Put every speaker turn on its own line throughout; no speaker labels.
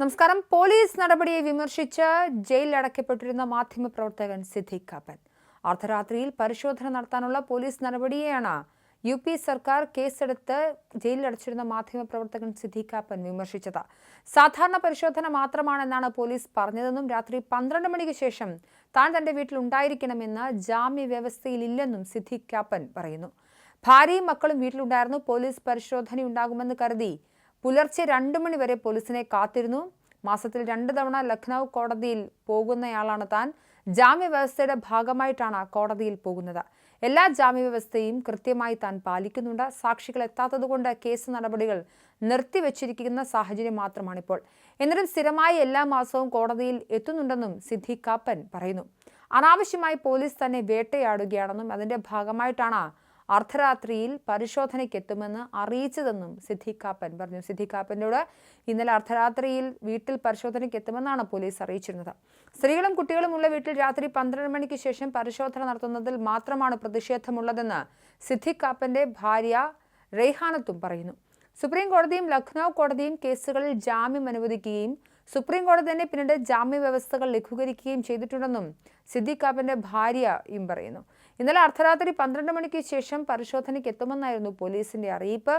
നമസ്കാരം. പോലീസ് നടപടിയെ വിമർശിച്ച് ജയിലിൽ അടയ്ക്കപ്പെട്ടിരുന്ന മാധ്യമപ്രവർത്തകൻ സിദ്ദിഖ് കാപ്പൻ. അർദ്ധരാത്രിയിൽ പരിശോധന നടത്താനുള്ള പോലീസ് നടപടിയെയാണ് യു പി സർക്കാർ കേസെടുത്ത് ജയിലിലടച്ചിരുന്ന മാധ്യമപ്രവർത്തകൻ സിദ്ദിഖ് കാപ്പൻ വിമർശിച്ചത്. സാധാരണ പരിശോധന മാത്രമാണെന്നാണ് പോലീസ് പറഞ്ഞതെന്നും രാത്രി പന്ത്രണ്ട് മണിക്ക് ശേഷം താൻ തന്റെ വീട്ടിൽ ഉണ്ടായിരിക്കണമെന്ന് ജാമ്യ വ്യവസ്ഥയിലില്ലെന്നും സിദ്ദിഖ് കാപ്പൻ പറയുന്നു. ഭാര്യയും മക്കളും വീട്ടിലുണ്ടായിരുന്നു. പോലീസ് പരിശോധനയുണ്ടാകുമെന്ന് കരുതി പുലർച്ചെ രണ്ടു മണിവരെ പോലീസിനെ കാത്തിരുന്നു. മാസത്തിൽ രണ്ട് തവണ ലഖ്നൗ കോടതിയിൽ പോകുന്നയാളാണ് താൻ. ജാമ്യവ്യവസ്ഥയുടെ ഭാഗമായിട്ടാണ് കോടതിയിൽ പോകുന്നത്. എല്ലാ ജാമ്യവ്യവസ്ഥയും കൃത്യമായി താൻ പാലിക്കുന്നുണ്ട്. സാക്ഷികൾ എത്താത്തതുകൊണ്ട് കേസ് നടപടികൾ നിർത്തിവെച്ചിരിക്കുന്ന സാഹചര്യം മാത്രമാണിപ്പോൾ. എന്നിട്ടും സ്ഥിരമായി എല്ലാ മാസവും കോടതിയിൽ എത്തുന്നുണ്ടെന്നും സിദ്ധി കാപ്പൻ പറയുന്നു. അനാവശ്യമായി പോലീസ് തന്നെ വേട്ടയാടുകയാണെന്നും അതിന്റെ ഭാഗമായിട്ടാണ് അർദ്ധരാത്രിയിൽ പരിശോധനയ്ക്കെത്തുമെന്ന് അറിയിച്ചതെന്നും സിദ്ദിഖാപ്പൻ പറഞ്ഞു. സിദ്ദിഖ് കാപ്പനോട് ഇന്നലെ അർദ്ധരാത്രിയിൽ വീട്ടിൽ പരിശോധനയ്ക്കെത്തുമെന്നാണ് പോലീസ് അറിയിച്ചിരുന്നത്. സ്ത്രീകളും കുട്ടികളുമുള്ള വീട്ടിൽ രാത്രി പന്ത്രണ്ട് മണിക്ക് ശേഷം പരിശോധന നടത്തുന്നതിൽ മാത്രമാണ് പ്രതിഷേധമുള്ളതെന്ന് സിദ്ദിഖാപ്പന്റെ ഭാര്യ റെയ്ഹാനത്തും പറയുന്നു. സുപ്രീം കോടതിയും ലഖ്നൌ കോടതിയും കേസുകളിൽ ജാമ്യം അനുവദിക്കുകയും സുപ്രീം കോടതി തന്നെ പിന്നീട് ജാമ്യ വ്യവസ്ഥകൾ ലഘൂകരിക്കുകയും ചെയ്തിട്ടുണ്ടെന്നും സിദ്ദിഖ് കാപ്പന്റെ ഭാര്യയും പറയുന്നു. ഇന്നലെ അർദ്ധരാത്രി പന്ത്രണ്ട് മണിക്ക് ശേഷം പരിശോധനയ്ക്ക് എത്തുമെന്നായിരുന്നു പോലീസിന്റെ അറിയിപ്പ്.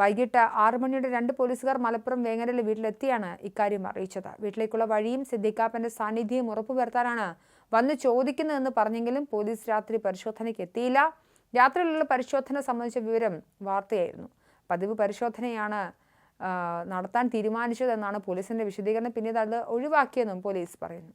വൈകിട്ട് ആറു മണിയുടെ രണ്ട് പോലീസുകാർ മലപ്പുറം വേങ്ങരയിലെ വീട്ടിലെത്തിയാണ് ഇക്കാര്യം അറിയിച്ചത്. വീട്ടിലേക്കുള്ള വഴിയും സിദ്ദിഖാപ്പന്റെ സാന്നിധ്യം ഉറപ്പുവരുത്താനാണ് വന്ന് ചോദിക്കുന്നതെന്ന് പറഞ്ഞെങ്കിലും പോലീസ് രാത്രി പരിശോധനയ്ക്ക് എത്തിയില്ല. രാത്രിയിലുള്ള പരിശോധന സംബന്ധിച്ച വിവരം വാർത്തയായിരുന്നു. പതിവ് പരിശോധനയാണ് നടത്താൻ തീരുമാനിച്ചതെന്നാണ് പോലീസിന്റെ വിശദീകരണം. പിന്നീട് അത് ഒഴിവാക്കിയെന്നും പോലീസ് പറയുന്നു.